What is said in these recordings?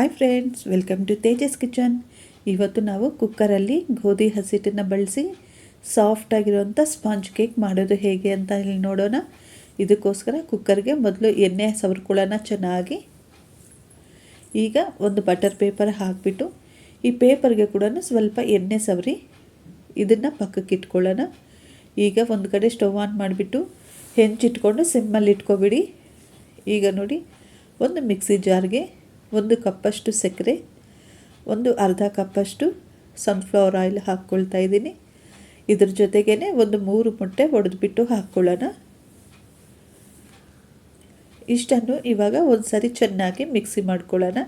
Hi friends welcome to Tejas kitchen ಇವತ್ತು ನಾವು ಕುಕ್ಕರಲ್ಲಿ ಗೋಧಿ ಹಸಿಟ್ಟನ್ನು ಬಳಸಿ ಸಾಫ್ಟಾಗಿರುವಂಥ ಸ್ಪಾಂಜ್ ಕೇಕ್ ಮಾಡೋದು ಹೇಗೆ ಅಂತ ಇಲ್ಲಿ ನೋಡೋಣ. ಇದಕ್ಕೋಸ್ಕರ ಕುಕ್ಕರ್ಗೆ ಮೊದಲು ಎಣ್ಣೆ ಸವರ್ಕೊಳ್ಳೋಣ ಚೆನ್ನಾಗಿ. ಈಗ ಒಂದು ಬಟರ್ ಪೇಪರ್ ಹಾಕಿಬಿಟ್ಟು ಈ ಪೇಪರ್ಗೆ ಕೂಡ ಸ್ವಲ್ಪ ಎಣ್ಣೆ ಸವರಿ ಇದನ್ನು ಪಕ್ಕಕ್ಕೆ ಇಟ್ಕೊಳ್ಳೋಣ. ಈಗ ಒಂದು ಕಡೆ ಸ್ಟವ್ ಆನ್ ಮಾಡಿಬಿಟ್ಟು ಹೆಂಚಿಟ್ಕೊಂಡು ಸಿಮ್ಮಲ್ಲಿ ಇಟ್ಕೊಬಿಡಿ. ಈಗ ನೋಡಿ, ಒಂದು ಮಿಕ್ಸಿ ಜಾರ್ಗೆ ಒಂದು ಕಪ್ಪಷ್ಟು ಸಕ್ಕರೆ, ಒಂದು ಅರ್ಧ ಕಪ್ಪಷ್ಟು ಸನ್ಫ್ಲವರ್ ಆಯಿಲ್ ಹಾಕ್ಕೊಳ್ತಾ ಇದ್ದೀನಿ. ಇದ್ರ ಜೊತೆಗೇ ಒಂದು ಮೂರು ಮೊಟ್ಟೆ ಒಡೆದ್ಬಿಟ್ಟು ಹಾಕ್ಕೊಳ್ಳೋಣ. ಇಷ್ಟನ್ನು ಇವಾಗ ಒಂದು ಸರಿ ಚೆನ್ನಾಗಿ ಮಿಕ್ಸಿ ಮಾಡ್ಕೊಳ್ಳೋಣ.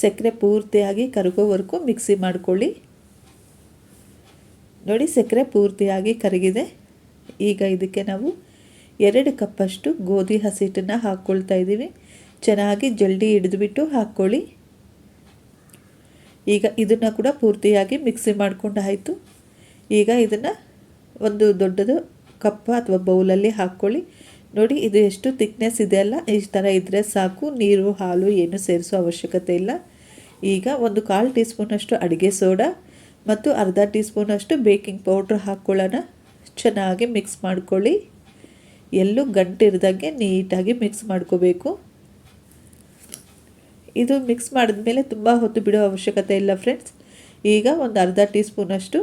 ಸಕ್ಕರೆ ಪೂರ್ತಿಯಾಗಿ ಕರಗೋವರೆಗೂ ಮಿಕ್ಸಿ ಮಾಡ್ಕೊಳ್ಳಿ. ನೋಡಿ ಸಕ್ಕರೆ ಪೂರ್ತಿಯಾಗಿ ಕರಗಿದೆ. ಈಗ ಇದಕ್ಕೆ ನಾವು ಎರಡು ಕಪ್ಪಷ್ಟು ಗೋಧಿ ಹಸಿಟ್ಟನ್ನು ಹಾಕ್ಕೊಳ್ತಾ ಇದ್ದೀವಿ. ಚೆನ್ನಾಗಿ ಜಲ್ಡಿ ಹಿಡಿದುಬಿಟ್ಟು ಹಾಕ್ಕೊಳ್ಳಿ. ಈಗ ಇದನ್ನು ಕೂಡ ಪೂರ್ತಿಯಾಗಿ ಮಿಕ್ಸಿ ಮಾಡಿಕೊಂಡು ಆಯಿತು. ಈಗ ಇದನ್ನು ಒಂದು ದೊಡ್ಡದು ಕಪ್ಪ ಅಥವಾ ಬೌಲಲ್ಲಿ ಹಾಕ್ಕೊಳ್ಳಿ. ನೋಡಿ, ಇದು ಎಷ್ಟು ತಿಕ್ನೆಸ್ ಇದೆಯಲ್ಲ ಈ ಥರ ಇದ್ದರೆ ಸಾಕು. ನೀರು, ಹಾಲು ಏನು ಸೇರಿಸೋ ಅವಶ್ಯಕತೆ ಇಲ್ಲ. ಈಗ ಒಂದು ಕಾಲು ಟೀ ಸ್ಪೂನಷ್ಟು ಅಡುಗೆ ಸೋಡಾ ಮತ್ತು ಅರ್ಧ ಟೀ ಸ್ಪೂನಷ್ಟು ಬೇಕಿಂಗ್ ಪೌಡ್ರ್ ಹಾಕ್ಕೊಳ್ಳೋಣ. ಚೆನ್ನಾಗಿ ಮಿಕ್ಸ್ ಮಾಡ್ಕೊಳ್ಳಿ. ಎಲ್ಲೂ ಗಂಟಿರ್ದಂಗೆ ನೀಟಾಗಿ ಮಿಕ್ಸ್ ಮಾಡ್ಕೋಬೇಕು. ಇದು ಮಿಕ್ಸ್ ಮಾಡಿದ ಮೇಲೆ ತುಂಬ ಹೊತ್ತು ಬಿಡೋ ಅವಶ್ಯಕತೆ ಇಲ್ಲ ಫ್ರೆಂಡ್ಸ್ ಈಗ ಒಂದು ಅರ್ಧ ಟೀ ಸ್ಪೂನಷ್ಟು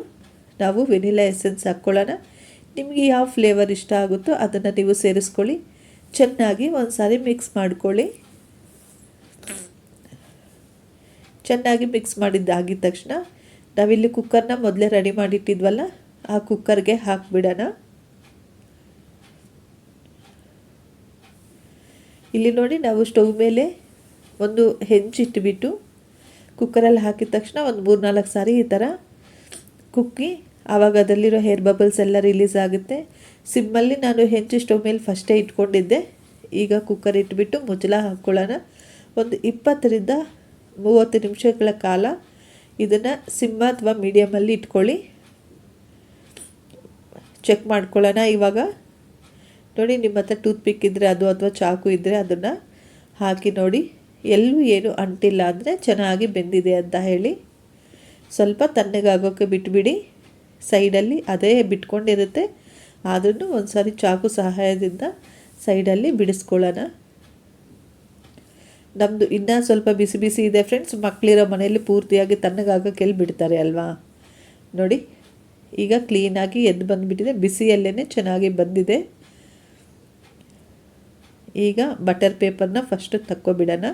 ನಾವು ವೆನಿಲಾ ಎಸೆನ್ಸ್ ಹಾಕ್ಕೊಳ್ಳೋಣ ನಿಮಗೆ ಯಾವ ಫ್ಲೇವರ್ ಇಷ್ಟ ಆಗುತ್ತೋ ಅದನ್ನು ನೀವು ಸೇರಿಸ್ಕೊಳ್ಳಿ. ಚೆನ್ನಾಗಿ ಒಂದು ಸಾರಿ ಮಿಕ್ಸ್ ಮಾಡ್ಕೊಳ್ಳಿ. ಚೆನ್ನಾಗಿ ಮಿಕ್ಸ್ ಮಾಡಿದ್ದಾಗಿದ ತಕ್ಷಣ ನಾವಿಲ್ಲಿ ಕುಕ್ಕರ್ನ ಮೊದಲೇ ರೆಡಿ ಮಾಡಿಟ್ಟಿದ್ವಲ್ಲ, ಆ ಕುಕ್ಕರ್ಗೆ ಹಾಕಿಬಿಡೋಣ. ಇಲ್ಲಿ ನೋಡಿ ನಾವು ಸ್ಟವ್ ಮೇಲೆ ಒಂದು ಹೆಂಚಿಟ್ಟುಬಿಟ್ಟು ಕುಕ್ಕರಲ್ಲಿ ಹಾಕಿದ ತಕ್ಷಣ ಒಂದು ಮೂರು ನಾಲ್ಕು ಸಾರಿ ಈ ಥರ ಕುಕ್ಕಿ ಆವಾಗ ಅದರಲ್ಲಿರೋ ಹೇರ್ ಬಬಲ್ಸ್ ಎಲ್ಲ ರಿಲೀಸ್ ಆಗುತ್ತೆ. ಸಿಮ್ಮಲ್ಲಿ ನಾನು ಹೆಂಚು ಸ್ಟವ್ ಮೇಲೆ ಫಸ್ಟೇ ಇಟ್ಕೊಂಡಿದ್ದೆ. ಈಗ ಕುಕ್ಕರ್ ಇಟ್ಬಿಟ್ಟು ಮುಚ್ಚಳ ಹಾಕ್ಕೊಳ್ಳೋಣ ಒಂದು ಇಪ್ಪತ್ತರಿಂದ ಮೂವತ್ತು ನಿಮಿಷಗಳ ಕಾಲ ಇದನ್ನು ಸಿಮ್ಮ ಅಥವಾ ಮೀಡಿಯಮಲ್ಲಿ ಇಟ್ಕೊಳ್ಳಿ. ಚೆಕ್ ಮಾಡ್ಕೊಳ್ಳೋಣ ಇವಾಗ. ನೋಡಿ ನಿಮ್ಮ ಹತ್ರ ಟೂತ್ ಪಿಕ್ ಇದ್ದರೆ ಅದು ಅಥವಾ ಚಾಕು ಇದ್ದರೆ ಅದನ್ನು ಹಾಕಿ ನೋಡಿ. ಎಲ್ಲೂ ಏನು ಅಂಟಿಲ್ಲ ಅಂದರೆ ಚೆನ್ನಾಗಿ ಬೆಂದಿದೆ ಅಂತ ಹೇಳಿ ಸ್ವಲ್ಪ ತಣ್ಣಗಾಗೋಕ್ಕೆ ಬಿಟ್ಬಿಡಿ. ಸೈಡಲ್ಲಿ ಅದೇ ಬಿಟ್ಕೊಂಡಿರುತ್ತೆ. ಆದ್ರೂ ಒಂದು ಸಾರಿ ಚಾಕು ಸಹಾಯದಿಂದ ಸೈಡಲ್ಲಿ ಬಿಡಿಸ್ಕೊಳ್ಳೋಣ. ನಮ್ಮದು ಇನ್ನೂ ಸ್ವಲ್ಪ ಬಿಸಿ ಬಿಸಿ ಇದೆ ಫ್ರೆಂಡ್ಸ್. ಮಕ್ಕಳಿರೋ ಮನೆಯಲ್ಲಿ ಪೂರ್ತಿಯಾಗಿ ತಣ್ಣಗಾಗೋಕ್ಕೆ ಎಲ್ಲಿ ಬಿಡ್ತಾರೆ ಅಲ್ವಾ? ನೋಡಿ, ಈಗ ಕ್ಲೀನಾಗಿ ಎದ್ದು ಬಂದುಬಿಟ್ಟಿದೆ. ಬಿಸಿಯಲ್ಲೇ ಚೆನ್ನಾಗಿ ಬಂದಿದೆ. ಈಗ ಬಟರ್ ಪೇಪರ್ನ ಫಸ್ಟು ತಕ್ಕೊಬಿಡೋಣ.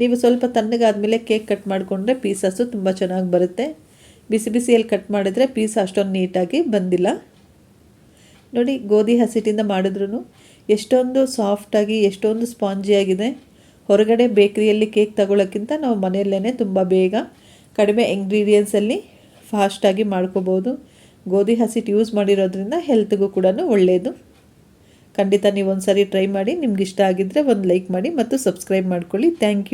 ನೀವು ಸ್ವಲ್ಪ ತಣ್ಣಗಾದ್ಮೇಲೆ ಕೇಕ್ ಕಟ್ ಮಾಡಿಕೊಂಡ್ರೆ ಪೀಸಸ್ಸು ತುಂಬ ಚೆನ್ನಾಗಿ ಬರುತ್ತೆ. ಬಿಸಿ ಬಿಸಿಯಲ್ಲಿ ಕಟ್ ಮಾಡಿದ್ರೆ ಪೀಸ್ ಅಷ್ಟೊಂದು ನೀಟಾಗಿ ಬಂದಿಲ್ಲ. ನೋಡಿ, ಗೋಧಿ ಹಸಿಟ್ಟಿಂದ ಮಾಡಿದ್ರೂ ಎಷ್ಟೊಂದು ಸಾಫ್ಟಾಗಿ, ಎಷ್ಟೊಂದು ಸ್ಪಾಂಜಿಯಾಗಿದೆ. ಹೊರಗಡೆ ಬೇಕ್ರಿಯಲ್ಲಿ ಕೇಕ್ ತಗೊಳ್ಳೋಕ್ಕಿಂತ ನಾವು ಮನೆಯಲ್ಲೇ ತುಂಬ ಬೇಗ ಕಡಿಮೆ ಇಂಗ್ರೀಡಿಯೆಂಟ್ಸಲ್ಲಿ ಫಾಸ್ಟಾಗಿ ಮಾಡ್ಕೋಬೋದು. ಗೋಧಿ ಹಸಿಟ್ಟು ಯೂಸ್ ಮಾಡಿರೋದ್ರಿಂದ ಹೆಲ್ತ್ಗೂ ಕೂಡ ಒಳ್ಳೆಯದು ಖಂಡಿತ ನೀವು ಒಂದು ಸಾರಿ ಟ್ರೈ ಮಾಡಿ ನಿಮ್ಗೆ ಇಷ್ಟ ಆಗಿದ್ದರೆ ಒಂದು ಲೈಕ್ ಮಾಡಿ ಮತ್ತು ಸಬ್ಸ್ಕ್ರೈಬ್ ಮಾಡ್ಕೊಳ್ಳಿ. Thank you.